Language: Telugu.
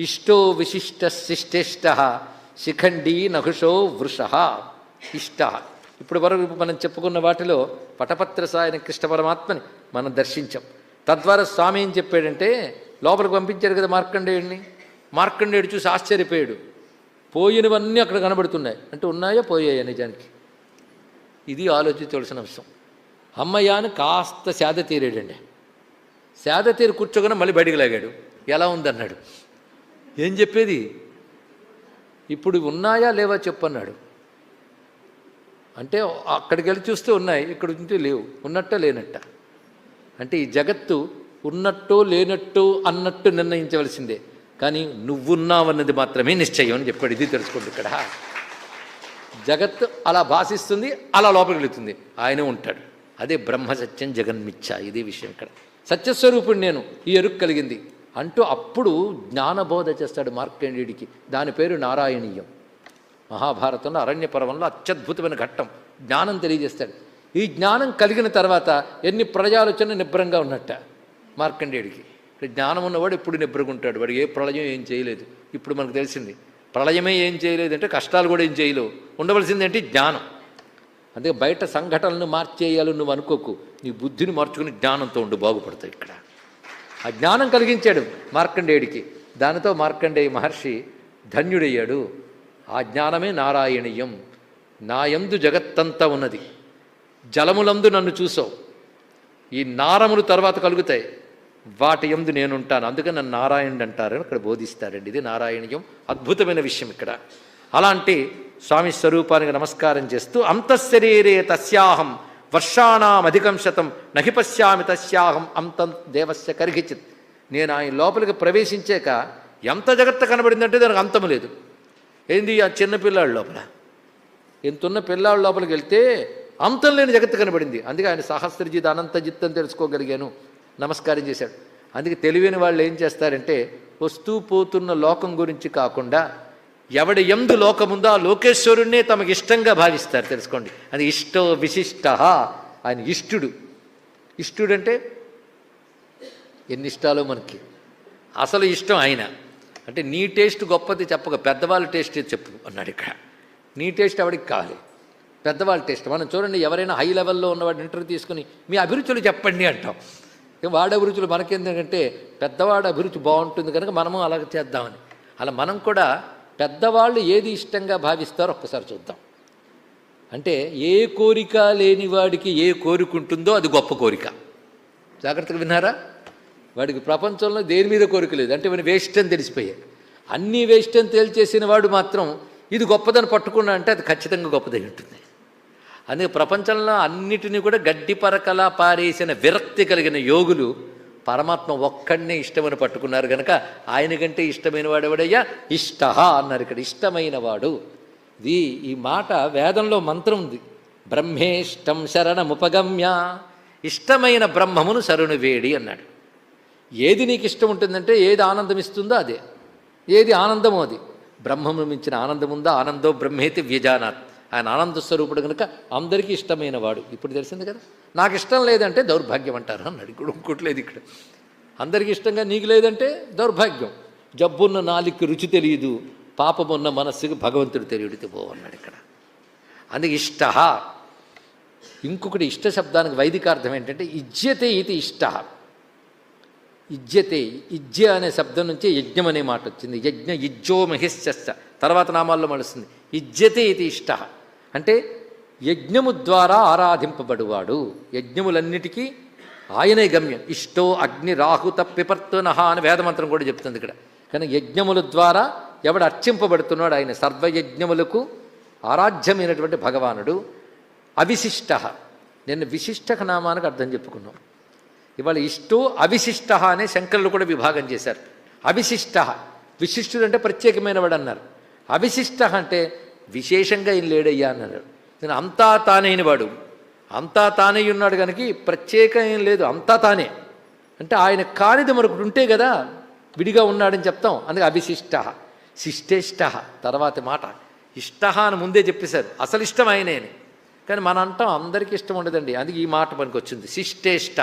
ఇష్టో విశిష్ట శిష్టేష్ట శిఖండీ నహుషో వృష ఇష్ట. ఇప్పుడు వరకు మనం చెప్పుకున్న వాటిలో పటపత్ర సాయన కృష్ణ పరమాత్మని మనం దర్శించాం. తద్వారా స్వామి ఏం చెప్పాడంటే లోపలికి పంపించారు కదా మార్కండేయుడిని మార్కండేయుడు చూసి ఆశ్చర్యపోయాడు. పోయినవన్నీ అక్కడ కనబడుతున్నాయి. అంటే ఉన్నాయా పోయాయా నిజానికి? ఇది ఆలోచించవలసిన అంశం. అమ్మయ్యాను కాస్త సేద తీరాడండి. సేద తీరు కూర్చోగానే మళ్ళీ బయటికి లాగాడు. ఎలా ఉందన్నాడు? ఏం చెప్పేది? ఇప్పుడు ఉన్నాయా లేవా చెప్పన్నాడు. అంటే అక్కడికి వెళ్ళి చూస్తే ఉన్నాయి ఇక్కడ ఉంటే లేవు ఉన్నట్ట లేనట్ట. అంటే ఈ జగత్తు ఉన్నట్టు లేనట్టు అన్నట్టు నిర్ణయించవలసిందే. కానీ నువ్వున్నావన్నది మాత్రమే నిశ్చయం అని చెప్పాడు. ఇది తెలుసుకోండి ఇక్కడ. జగత్ అలా భాషిస్తుంది అలా లోపలికి వెళుతుంది. ఆయనే ఉంటాడు. అదే బ్రహ్మ సత్యం జగన్మిచ్చ. ఇదే విషయం ఇక్కడ. సత్యస్వరూపుడు నేను. ఈ ఎరుకు కలిగింది. అంటూ అప్పుడు జ్ఞానబోధ చేస్తాడు మార్కండేయుడికి దాని పేరు నారాయణీయం. మహాభారతంలో అరణ్య పర్వంలో అత్యద్భుతమైన ఘట్టం. జ్ఞానం తెలియజేస్తాడు. ఈ జ్ఞానం కలిగిన తర్వాత ఎన్ని ప్రళయాలు వచ్చినా నిబ్రంగా ఉన్నట్ట మార్కండేయుడికి ఇక్కడ జ్ఞానం ఉన్నవాడు ఎప్పుడు నిబ్రగుంటాడు ఉంటాడు వాడు ఏ ప్రళయం ఏం చేయలేదు. ఇప్పుడు మనకు తెలిసింది. ప్రళయమే ఏం చేయలేదు అంటే కష్టాలు కూడా ఏం చేయలేవు. ఉండవలసింది ఏంటి? జ్ఞానం. అందుకే బయట సంఘటనలను మార్చేయాలి నువ్వు అనుకోకు. నీ బుద్ధిని మార్చుకుని జ్ఞానంతో ఉండు. బాగుపడతావు ఇక్కడ. ఆ జ్ఞానం కలిగించాడు మార్కండేయుడికి. దానితో మార్కండేయ మహర్షి ధన్యుడయ్యాడు. ఆ జ్ఞానమే నారాయణీయం. నాయందు జగత్తంతా ఉన్నది. జలములందు నన్ను చూసావు. ఈ నారములు తర్వాత కలుగుతాయి. వాటి ఎందు నేనుంటాను. అందుకని నన్ను నారాయణుడు అంటారని ఇక్కడ బోధిస్తాడండి. ఇది నారాయణీయం. అద్భుతమైన విషయం ఇక్కడ. అలాంటి స్వామి స్వరూపానికి నమస్కారం చేస్తూ అంతఃశరీరే తస్యాహం వర్షానామధికం శతం నహి పశ్యామి తస్యాహం అంతం దేవస్య కరిగిచిత్. నేను ఆయన లోపలికి ప్రవేశించాక ఎంత జగత్త కనబడిందంటే దానికి అంతము లేదు. ఏంది ఆ చిన్న పిల్లాడు లోపల? ఎంతున్న పిల్లాడు లోపలికి వెళ్తే అంతం లేని జగత్తు కనబడింది. అందుకే ఆయన సహస్రజిత్ అనంత అని తెలుసుకోగలిగాను. నమస్కారం చేశాడు. అందుకే తెలివైన వాళ్ళు ఏం చేస్తారంటే వస్తూ పోతున్న లోకం గురించి కాకుండా ఎవడి ఎందు లోకముందో ఆ లోకేశ్వరుణ్ణే తమకు ఇష్టంగా భావిస్తారు తెలుసుకోండి. అది ఇష్టో విశిష్ట. ఆయన ఇష్టుడు. అంటే ఎన్ని ఇష్టాలో మనకి. అసలు ఇష్టం ఆయన. అంటే నీ టేస్ట్ గొప్పది చెప్పక పెద్దవాళ్ళ టేస్ట్ చెప్పు అన్నాడు ఇక్కడ. నీ టేస్ట్ ఎవడికి కావాలి? పెద్దవాళ్ళ టేస్ట్. మనం చూడండి ఎవరైనా హై లెవెల్లో ఉన్నవాడు ఇంటర్వ్యూ తీసుకుని మీ అభిరుచులు చెప్పండి అంటాం. ఇక వాడి అభిరుచులు మనకేంటంటే పెద్దవాడు అభిరుచి బాగుంటుంది కనుక మనము అలాగ చేద్దామని. అలా మనం కూడా పెద్దవాళ్ళు ఏది ఇష్టంగా భావిస్తారో ఒక్కసారి చూద్దాం. అంటే ఏ కోరిక లేని వాడికి ఏ కోరిక ఉంటుందో అది గొప్ప కోరిక. జాగ్రత్తగా విన్నారా? వాడికి ప్రపంచంలో దేని మీద కోరిక లేదు. అంటే ఇవన్నీ వేస్ట్ అని తెలిసిపోయాయి అన్నీ వేస్ట్ అని తేల్చేసిన వాడు మాత్రం ఇది గొప్పదని పట్టుకున్నా అంటే అది ఖచ్చితంగా గొప్పదై ఉంటుంది. అందుకే ప్రపంచంలో అన్నిటినీ కూడా గడ్డి పరకలా పారేసిన విరక్తి కలిగిన యోగులు పరమాత్మ ఒక్కడినే ఇష్టమని పట్టుకున్నారు కనుక ఆయన కంటే ఇష్టమైన వాడు ఎవడయ్యా ఇష్ట అన్నారు ఇక్కడ ఇష్టమైన వాడు ఇది ఈ మాట వేదంలో మంత్రం ఉంది. బ్రహ్మేష్టం శరణముపగమ్య. ఇష్టమైన బ్రహ్మమును శరణు వేడి అన్నాడు. ఏది నీకు ఇష్టం ఉంటుందంటే ఏది ఆనందం ఇస్తుందో అదే. ఏది ఆనందమో అది. బ్రహ్మము మించిన ఆనందం ఉందా ఆనందో బ్రహ్మేతి వ్యజానాత్. ఆయన ఆనంద స్వరూపుడు కనుక అందరికీ ఇష్టమైన వాడు ఇప్పుడు తెలిసింది కదా? నాకు ఇష్టం లేదంటే దౌర్భాగ్యం అంటారు అన్నాడు ఇక్కడ ఇంకోట్లేదు ఇక్కడ. అందరికీ ఇష్టంగా నీకు లేదంటే దౌర్భాగ్యం. జబ్బున్న నాలికి రుచి తెలియదు పాపమున్న మనస్సుకి భగవంతుడు తెలియడితే పో అన్నాడు ఇక్కడ. అందుకే ఇష్ట. ఇంకొకటి ఇష్ట శబ్దానికి వైదికార్థం ఏంటంటే ఇజ్యతే ఇది ఇష్ట. ఇజ్యతే ఇజ్య అనే శబ్దం నుంచే యజ్ఞం అనే మాట వచ్చింది. యజ్ఞ ఇజ్జో మహిశ్చ తర్వాత నామాల్లో మలుస్తుంది ఇజ్యతే ఇది ఇష్ట. అంటే యజ్ఞము ద్వారా ఆరాధింపబడువాడు. యజ్ఞములన్నిటికీ ఆయనే గమ్యం. ఇష్టో అగ్ని రాహుత పిపర్తునహ అని వేదమంత్రం కూడా చెప్తుంది ఇక్కడ. కానీ యజ్ఞముల ద్వారా ఎవడు అర్చింపబడుతున్నాడు ఆయన సర్వయజ్ఞములకు ఆరాధ్యమైనటువంటి భగవానుడు అవిశిష్ట. నేను విశిష్ట నామానికి అర్థం చెప్పుకున్నాం. ఇవాళ ఇష్టో అవిశిష్ట అనే శంకరులు కూడా విభాగం చేశారు. అవిశిష్ట. విశిష్టుడు అంటే ప్రత్యేకమైన వాడు అన్నారు. అవిశిష్ట అంటే విశేషంగా ఏం లేడయ్యా అన్నారు నేను అంతా తానైన వాడు. అంతా తానే ఉన్నాడు కనుక ప్రత్యేకం ఏం లేదు. అంతా తానే. అంటే ఆయన కానిది మరొకటి ఉంటే కదా విడిగా ఉన్నాడని చెప్తాం. అందుకే అభిశిష్ట శిష్టేష్ట తర్వాతి మాట. ఇష్ట అని ముందే చెప్పేశారు. అసలు ఇష్టం ఆయనే అని. కానీ మన అంటాం అందరికీ ఇష్టం ఉండదండి. అందుకే ఈ మాట పనికి వచ్చింది శిష్టేష్ట.